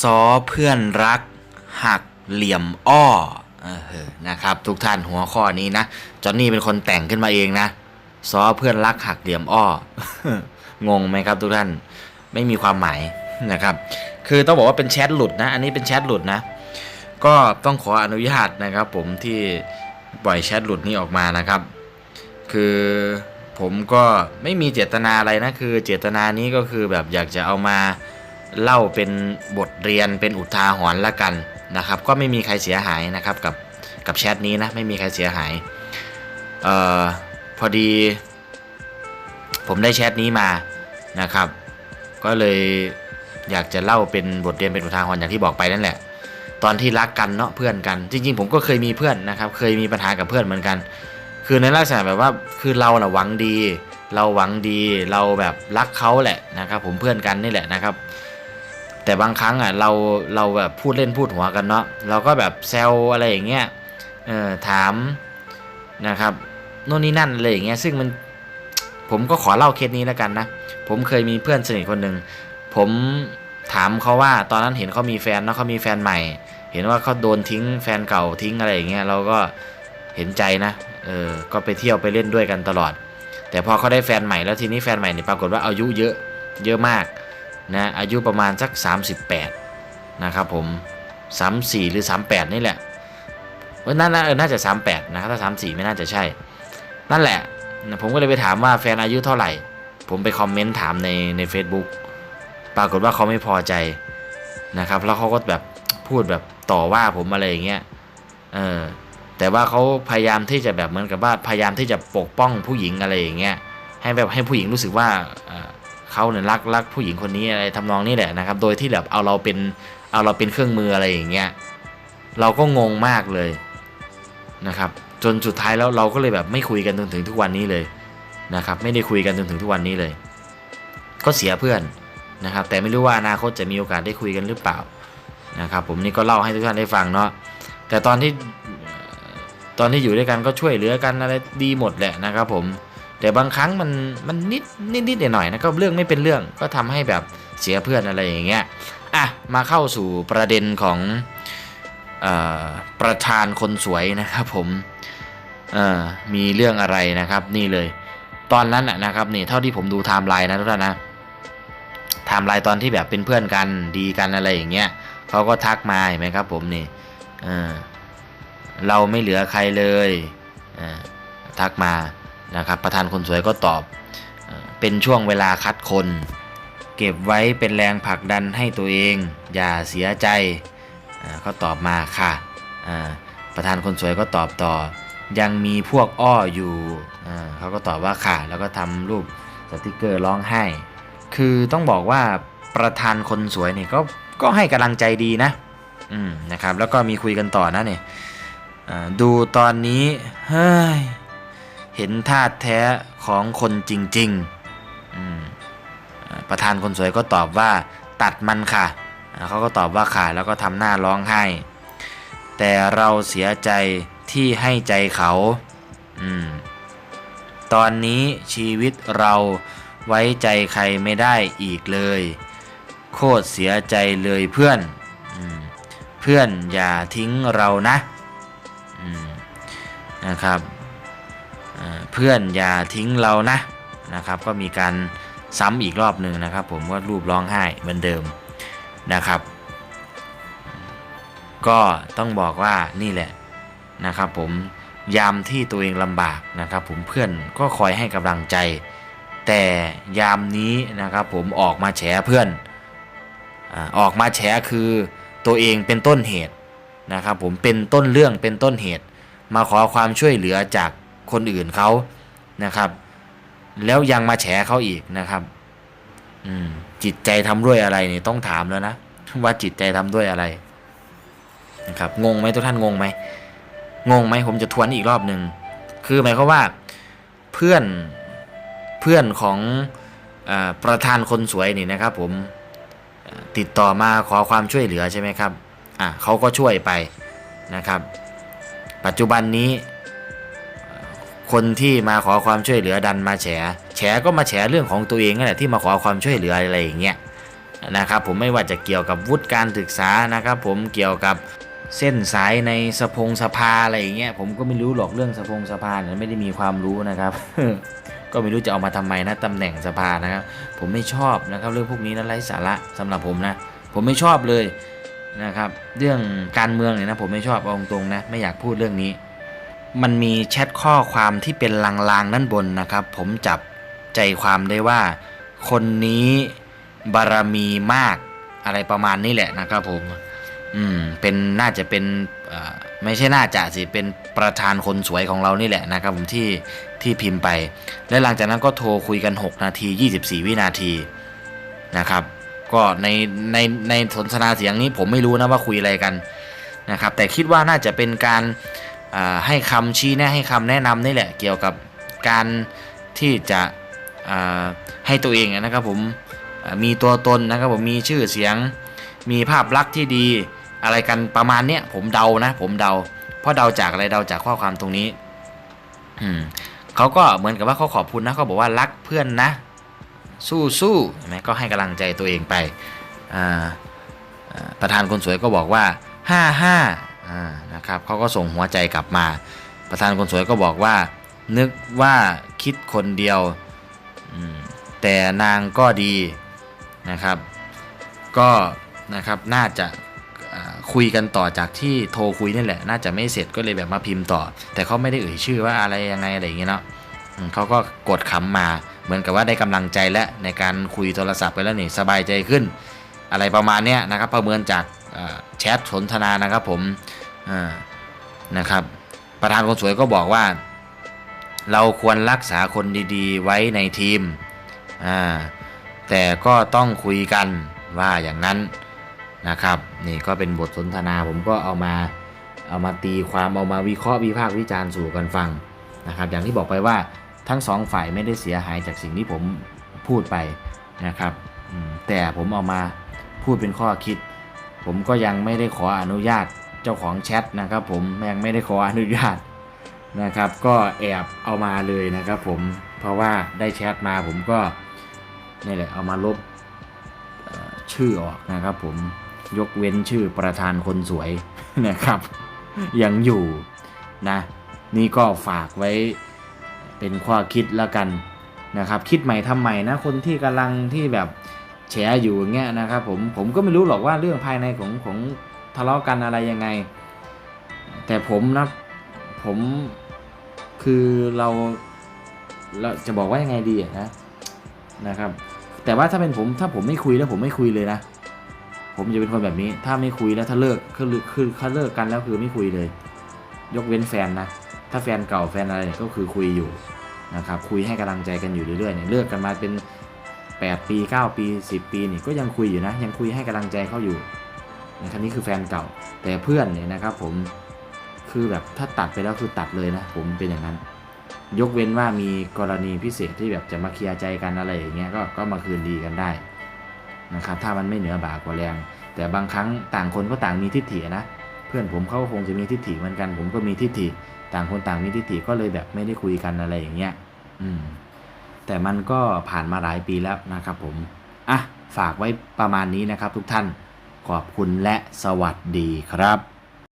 ซอเพื่อนรัก หักเหลี่ยมอ้ออนะครับ ทุกท่านหัวข้อนี้นะจอนนี่เป็นคนแต่งขึ้นมาเองนะซอเพื่อนรักหักเหลี่ยมอ้องงไหมครับทุกท่านไม่มีความหมายนะครับ คือต้องบอกว่าเป็นแชทหลุดนะ อันนี้เป็นแชทหลุดนะ ก็ต้องขออนุญาตนะครับผมที่ปล่อยแชทหลุดนี้ออกมานะครับ คือผมก็ไม่มีเจตนาอะไรนะ คือเจตนานี้ก็คือแบบอยากจะเอามา เล่าเป็นบทเรียนเป็นอุทาหรณ์ละกันนะครับ ก็ไม่มีใครเสียหายนะครับกับกับแชทนี้นะไม่มีใครเสียหายเอ่อพอดี ผมได้แชทนี้มานะครับ ก็เลยอยากจะเล่าเป็นบทเรียนเป็นอุทาหรณ์อย่างที่บอกไปนั่นแหละ ตอนที่รักกันเนาะเพื่อนกัน จริง ๆ ผมก็เคยมีเพื่อนนะครับ เคยมีปัญหากับเพื่อนเหมือนกัน คือในลักษณะแบบว่าคือเราน่ะหวังดี เราหวังดีเราแบบรักเขาแหละนะครับ ผมเพื่อนกันนี่แหละนะครับ แต่บางครั้งอะเราเราแบบพูดเล่นพูดหัวกันเนาะเราก็แบบแซวอะไรอย่างเงี้ยเออถามนะครับโน่นนี่นั่นอะไรอย่างเงี้ยซึ่งมันผมก็ขอเล่าเคสนี้แล้วกันนะผมเคยมีเพื่อนสนิทคนหนึ่งผมถามเขาว่าตอนนั้นเห็นเขามีแฟนเนาะเขามีแฟนใหม่ เห็นว่าเขาโดนทิ้งแฟนเก่าทิ้งอะไรอย่างเงี้ยเราก็เห็นใจนะเออก็ไปเที่ยวไปเล่นด้วยกันตลอด แต่พอเขาได้แฟนใหม่แล้วทีนี้แฟนใหม่เนี่ยปรากฏว่าอายุเยอะเยอะมาก นะอายุประมาณสัก 38 นะครับผม 34 หรือ 38 นี่แหละเออน่าน่าเออน่าจะ 38 นะครับถ้า 34 ไม่น่าจะใช่ นั่นแหละ ผมก็เลยไปถามว่าแฟนอายุเท่าไหร่ ผมไปคอมเมนต์ถามในใน Facebook ปรากฏว่าเขาไม่พอใจนะครับ แล้วเขาก็แบบพูดแบบต่อว่าผมอะไรอย่างเงี้ย เออ แต่ว่าเขาพยายามที่จะแบบเหมือนกับว่าพยายามที่จะปกป้องผู้หญิงอะไรอย่างเงี้ย ให้แบบให้ผู้หญิงรู้สึกว่า เขาเนี่ยรักรักผู้หญิงคนนี้อะไรทำนองนี้แหละนะครับ โดยที่แบบเอาเราเป็นเอาเราเป็นเครื่องมืออะไรอย่างเงี้ยเราก็งงมากเลยนะครับ จนสุดท้ายแล้วเราก็เลยแบบไม่คุยกันจนถึงทุกวันนี้เลยนะครับ ไม่ได้คุยกันจนถึงทุกวันนี้เลย ก็เสียเพื่อนนะครับ แต่ไม่รู้ว่าอนาคตจะมีโอกาสได้คุยกันหรือเปล่านะครับ ผมนี่ก็เล่าให้ทุกท่านได้ฟังเนาะแต่ตอนที่ตอนที่อยู่ด้วยกันก็ช่วยเหลือกันอะไรดีหมดแหละนะครับ ผม แต่บางครั้งมันมันนิดนิดนิดหน่อยๆนะก็เรื่องไม่เป็นเรื่องก็ทำให้แบบเสียเพื่อนอะไรอย่างเงี้ยอะมาเข้าสู่ประเด็นของออประธานคนสวยนะครับผมมีเรื่องอะไรนะครับนี่เลย ตอนนั้นนะครับนี่เท่าที่ผมดูไทม์ไลน์นะทุกท่านนะไทม์ไลน์ตอนที่แบบเป็นเพื่อนกันดีกันอะไรอย่างเงี้ยเขาก็ทักมาเห็นไหมครับผมนี่เราไม่เหลือใครเลยทักมา นะครับประธานคนสวยก็ตอบ เป็นช่วงเวลาคัดคน เก็บไว้เป็นแรงผลักดันให้ตัวเอง อย่าเสียใจเขาตอบมาค่ะ ประธานคนสวยก็ตอบต่อ ยังมีพวกอ้ออยู่เขาก็ตอบว่าค่ะ แล้วก็ทำรูปสติกเกอร์ร้องไห้ คือต้องบอกว่าประธานคนสวยเนี่ยก็ก็ให้กำลังใจดีนะนะครับ แล้วก็มีคุยกันต่อนะเนี่ยดูตอนนี้ เฮ้ย เห็นท่าตุแท้ของคนจริงๆประธานคนสวยก็ตอบว่าตัดมันค่ะ เขาก็ตอบว่าค่ะแล้วก็ทำหน้าร้องไห้ แต่เราเสียใจที่ให้ใจเขาอตอนนี้ชีวิตเราไว้ใจใครไม่ได้อีกเลย โคตรเสียใจเลยเพื่อนอเพื่อนอย่าทิ้งเรานะนะครับ เพื่อนอย่าทิ้งเรานะนะครับ ก็มีการซ้ำอีกรอบหนึ่งนะครับ ผมว่ารูปร้องไห้เหมือนเดิมนะครับ ก็ต้องบอกว่านี่แหละนะครับ ผมยามที่ตัวเองลำบากนะครับ ผมเพื่อนก็คอยให้กำลังใจ แต่ยามนี้นะครับ ผมออกมาแฉเพื่อนออกมาแฉคือตัวเองเป็นต้นเหตุนะครับ ผมเป็นต้นเรื่องเป็นต้นเหตุ มาขอความช่วยเหลือจาก คนอื่นเขานะครับ แล้วยังมาแฉเขาอีกนะครับ อืม จิตใจทำด้วยอะไรนี่ต้องถามแล้วนะว่าจิตใจทำด้วยอะไร นะครับ งงไหมทุกท่านงงไหมงงไหมผมจะทวนอีกรอบหนึ่งคือหมายความว่าเพื่อนเพื่อนของอประธานคนสวยนี่นะครับ ผมติดต่อมาขอความช่วยเหลือใช่ไหมครับอะเขาก็ช่วยไปนะครับ ปัจจุบันนี้ คนที่มาขอความช่วยเหลือดันมาแฉ แฉก็มาแฉเรื่องของตัวเองนั่นแหละที่มาขอความช่วยเหลืออะไรอย่างเงี้ยนะครับผมไม่ว่าจะเกี่ยวกับวุฒิการศึกษานะครับ ผมเกี่ยวกับเส้นสายในสภงสภาอะไรอย่างเงี้ยผมก็ไม่รู้หรอกเรื่องสภงสภาเนี่ยไม่ได้มีความรู้นะครับ ก็ไม่รู้จะเอามาทำไมนะตำแหน่งสภานะครับ ผมไม่ชอบนะครับ เรื่องพวกนี้นะไร้สาระสำหรับผมนะ ผมไม่ชอบเลยนะครับ เรื่องการเมืองเนี่ยนะผมไม่ชอบเอาตรงๆนะไม่อยากพูดเรื่องนี้ มันมีแชทข้อความที่เป็นลางๆด้านบนนะครับ ผมจับใจความได้ว่า คนนี้บารมีมากอะไรประมาณนี้แหละนะครับผม อืม เป็นน่าจะเป็นไม่ใช่น่าจะสิ เป็นประธานคนสวยของเรานี่แหละนะครับผมที่ที่พิมพ์ไป และหลังจากนั้นก็โทรคุยกัน 6 นาที 24 วินาทีนะครับ ก็ในในในสนทนาเสียงนี้ผมไม่รู้นะว่าคุยอะไรกันนะครับ แต่คิดว่าน่าจะเป็นการ ให้คำชี้แนะให้คำแนะนำนี่แหละเกี่ยวกับการที่จะให้ตัวเองนะครับผมมีตัวตนนะครับผมมีชื่อเสียง มีภาพลักษณ์ที่ดีอะไรกันประมาณเนี้ยผมเดานะ ผมเดา เพราะเดาจากอะไรเดาจากข้อความตรงนี้เขาก็เหมือนกับว่าเขาขอบคุณนะเขาบอกว่ารักเพื่อนนะ สู้สู้เห็นไหมก็ให้กำลังใจตัวเองไปประธานคนสวยก็บอกว่าห้าห้า อ่านะครับเขาก็ส่งหัวใจกลับมา ประธานคนสวยก็บอกว่า นึกว่าคิดคนเดียว แต่นางก็ดีนะครับ ก็นะครับน่าจะคุยกันต่อจากที่โทรคุยนี่แหละ น่าจะไม่เสร็จก็เลยแบบมาพิมพ์ต่อ แต่เขาไม่ได้เอ่ยชื่อว่าอะไรยังไงอะไรอย่างเงี้ยเนาะเขาก็กดคำมาเหมือนกับว่าได้กำลังใจและในการคุยโทรศัพท์ไปแล้วนี่สบายใจขึ้น อะไรประมาณเนี้ยนะครับประเมินจาก แชทสนทนานะครับผมนะครับ ประธานคนสวยก็บอกว่า เราควรรักษาคนดีๆ ไว้ในทีม แต่ก็ต้องคุยกันว่าอย่างนั้นนะครับ นี่ก็เป็นบทสนทนาผมก็เอามาเอามาตีความเอามาวิเคราะห์วิพากษ์วิจารณ์สู่กันฟังนะครับ อย่างที่บอกไปว่าทั้งสองฝ่ายไม่ได้เสียหายจากสิ่งที่ผมพูดไปนะครับแต่ผมเอามาพูดเป็นข้อคิด ผมก็ยังไม่ได้ขออนุญาตเจ้าของแชทนะครับ ผมยังไม่ได้ขออนุญาตนะครับ ก็แอบเอามาเลยนะครับ ผมเพราะว่าได้แชทมาผมก็นี่แหละเอามาลบชื่อออกนะครับผมยกเว้นชื่อประธานคนสวยนะครับ ยังอยู่นะ นี่ก็ฝากไว้เป็นข้อคิดแล้วกันนะครับ คิดใหม่ทำใหม่นะคนที่กำลังที่แบบ แฉอยู่อย่างเงี้ยนะครับผมผมก็ไม่รู้หรอกว่าเรื่องภายในของของทะเลาะกันอะไรยังไง แต่ผมนะผมคือเราเราจะบอกว่ายังไงดีนะนะครับ แต่ว่าถ้าเป็นผมถ้าผมไม่คุยแล้วผมไม่คุยเลยนะผมจะเป็นคนแบบนี้ ถ้าไม่คุยแล้วถ้าเลิกคือคือถ้าเลิกกันแล้วคือไม่คุยเลย ยกเว้นแฟนนะถ้าแฟนเก่าแฟนอะไรก็คือคุยอยู่นะครับคุยให้กำลังใจกันอยู่เรื่อยๆเนี่ยเลิกกันมาเป็น 8 ปี 9 ปี 10 ปีนี่ก็ยังคุยอยู่นะ ยังคุยให้กำลังใจเขาอยู่นะครับนี่คือแฟนเก่า แต่เพื่อนเนี่ยนะครับผมคือแบบถ้าตัดไปแล้วคือตัดเลยนะ ผมเป็นอย่างนั้น ยกเว้นว่ามีกรณีพิเศษที่แบบจะมาเคลียร์ใจกันอะไรอย่างเงี้ยก็ก็มาคืนดีกันได้นะครับถ้ามันไม่เหนือบ่ากว่าแรง แต่บางครั้งต่างคนก็ต่างมีทิฏฐินะ เพื่อนผมเขาก็คงจะมีทิฏฐิเหมือนกัน ผมก็มีทิฏฐิ ต่างคนต่างมีทิฏฐิก็เลยแบบไม่ได้คุยกันอะไรอย่างเงี้ย อืม แต่มันก็ผ่านมาหลายปีแล้วนะครับผม อะ ฝากไว้ประมาณนี้นะครับทุกท่าน ขอบคุณและสวัสดีครับ